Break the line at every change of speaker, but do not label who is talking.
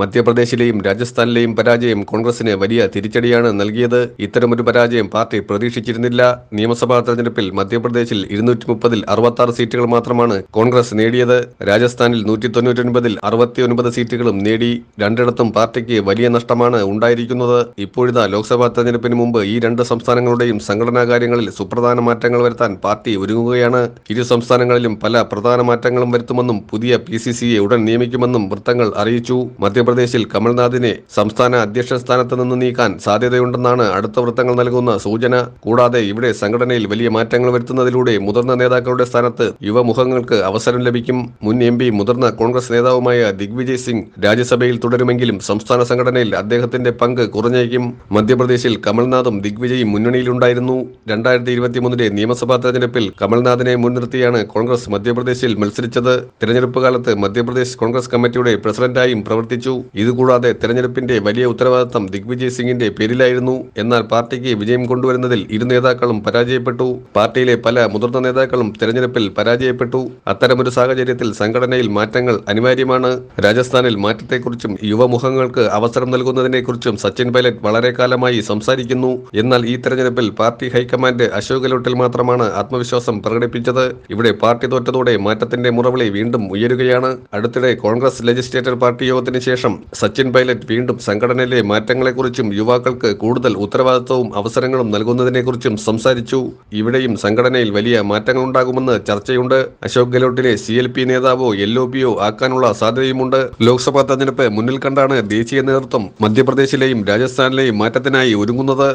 മധ്യപ്രദേശിലെയും രാജസ്ഥാനിലെയും പരാജയം കോൺഗ്രസിന് വലിയ തിരിച്ചടിയാണ് നൽകിയത്. ഇത്തരമൊരു പരാജയം പാർട്ടി പ്രതീക്ഷിച്ചിരുന്നില്ല. നിയമസഭാ തെരഞ്ഞെടുപ്പിൽ മധ്യപ്രദേശിൽ ഇരുന്നൂറ്റി മുപ്പതിൽ അറുപത്തി സീറ്റുകൾ മാത്രമാണ് കോൺഗ്രസ് നേടിയത്. രാജസ്ഥാനിൽ നൂറ്റി തൊണ്ണൂറ്റൊൻപതിൽ അറുപത്തിയൊൻപത് സീറ്റുകളും നേടി. രണ്ടിടത്തും പാർട്ടിക്ക് വലിയ നഷ്ടമാണ് ഉണ്ടായിരിക്കുന്നത്. ഇപ്പോഴിതാ ലോക്സഭാ തെരഞ്ഞെടുപ്പിന് മുമ്പ് ഈ രണ്ട് സംസ്ഥാനങ്ങളുടെയും സംഘടനാ കാര്യങ്ങളിൽ സുപ്രധാന മാറ്റങ്ങൾ വരുത്താൻ പാർട്ടി ഒരുങ്ങുകയാണ്. ഇരു സംസ്ഥാനങ്ങളിലും പല പ്രധാന മാറ്റങ്ങളും വരുത്തുമെന്നും പുതിയ പി ഉടൻ നിയമിക്കുമെന്നും വൃത്തങ്ങൾ അറിയിച്ചു. മധ്യപ്രദേശിൽ കമൽനാഥിനെ സംസ്ഥാന അധ്യക്ഷ സ്ഥാനത്ത് നിന്ന് നീക്കാൻ സാധ്യതയുണ്ടെന്നാണ് അടുത്ത വൃത്തങ്ങൾ നൽകുന്ന സൂചന. കൂടാതെ ഇവിടെ സംഘടനയിൽ വലിയ മാറ്റങ്ങൾ വരുത്തുന്നതിലൂടെ മുതിർന്ന നേതാക്കളുടെ സ്ഥാനത്ത് യുവമുഖങ്ങൾക്ക് അവസരം ലഭിക്കും. മുൻ എം പി മുതിർന്ന കോൺഗ്രസ് നേതാവുമായ ദിഗ്വിജയ് സിംഗ് രാജ്യസഭയിൽ തുടരുമെങ്കിലും സംസ്ഥാന സംഘടനയിൽ അദ്ദേഹത്തിന്റെ പങ്ക് കുറഞ്ഞേക്കും. മധ്യപ്രദേശിൽ കമൽനാഥും ദിഗ്വിജയും മുന്നണിയിലുണ്ടായിരുന്നു. രണ്ടായിരത്തി ഇരുപത്തിമൂന്നിലെ നിയമസഭാ തെരഞ്ഞെടുപ്പിൽ കമൽനാഥിനെ മുൻനിർത്തിയാണ് കോൺഗ്രസ് മധ്യപ്രദേശിൽ മത്സരിച്ചത്. തെരഞ്ഞെടുപ്പ് കാലത്ത് മധ്യപ്രദേശ് കോൺഗ്രസ് കമ്മിറ്റിയുടെ പ്രസിഡന്റായും പ്രവർത്തിച്ചു. ഇതുകൂടാതെ തെരഞ്ഞെടുപ്പിന്റെ വലിയ ഉത്തരവാദിത്തം ദിഗ്വിജയ് സിംഗിന്റെ പേരിലായിരുന്നു. എന്നാൽ പാർട്ടിക്ക് വിജയം കൊണ്ടുവരുന്നതിൽ ഇരു നേതാക്കളും പരാജയപ്പെട്ടു. പാർട്ടിയിലെ പല മുതിർന്ന നേതാക്കളും തെരഞ്ഞെടുപ്പിൽ പരാജയപ്പെട്ടു. അത്തരമൊരു സാഹചര്യത്തിൽ സംഘടനയിൽ മാറ്റങ്ങൾ അനിവാര്യമാണ്. രാജസ്ഥാനിൽ മാറ്റത്തെക്കുറിച്ചും യുവമുഖങ്ങൾക്ക് അവസരം നൽകുന്നതിനെക്കുറിച്ചും സച്ചിൻ പൈലറ്റ് വളരെ കാലമായി സംസാരിക്കുന്നു. എന്നാൽ ഈ തെരഞ്ഞെടുപ്പിൽ പാർട്ടി ഹൈക്കമാൻഡ് അശോക് ഗെഹ്ലോട്ടിൽ മാത്രമാണ് ആത്മവിശ്വാസം പ്രകടിപ്പിച്ചത്. ഇവിടെ പാർട്ടി തോറ്റതോടെ മാറ്റത്തിന്റെ മുറവിളി വീണ്ടും ഉയരുകയാണ്. അടുത്തിടെ കോൺഗ്രസ് ലെജിസ്ലേറ്റർ പാർട്ടി യോഗത്തിന് ശേഷം സച്ചിൻ പൈലറ്റ് വീണ്ടും സംഘടനയിലെ മാറ്റങ്ങളെക്കുറിച്ചും യുവാക്കൾക്ക് കൂടുതൽ ഉത്തരവാദിത്വവും അവസരങ്ങളും നൽകുന്നതിനെക്കുറിച്ചും സംസാരിച്ചു. ഇവിടെയും സംഘടനയിൽ വലിയ മാറ്റങ്ങളുണ്ടാകുമെന്ന് ചർച്ചയുണ്ട്. അശോക് ഗെഹ്ലോട്ടിനെ സി എൽ പി നേതാവോ എൽ ഒ പിയോ ആക്കാനുള്ള സാധ്യതയുമുണ്ട്. ലോക്സഭാ തെരഞ്ഞെടുപ്പ് മുന്നിൽ കണ്ടാണ് ദേശീയ നേതൃത്വം മധ്യപ്രദേശിലെയും രാജസ്ഥാനിലെയും മാറ്റത്തിനായി ഒരുങ്ങുന്നത്.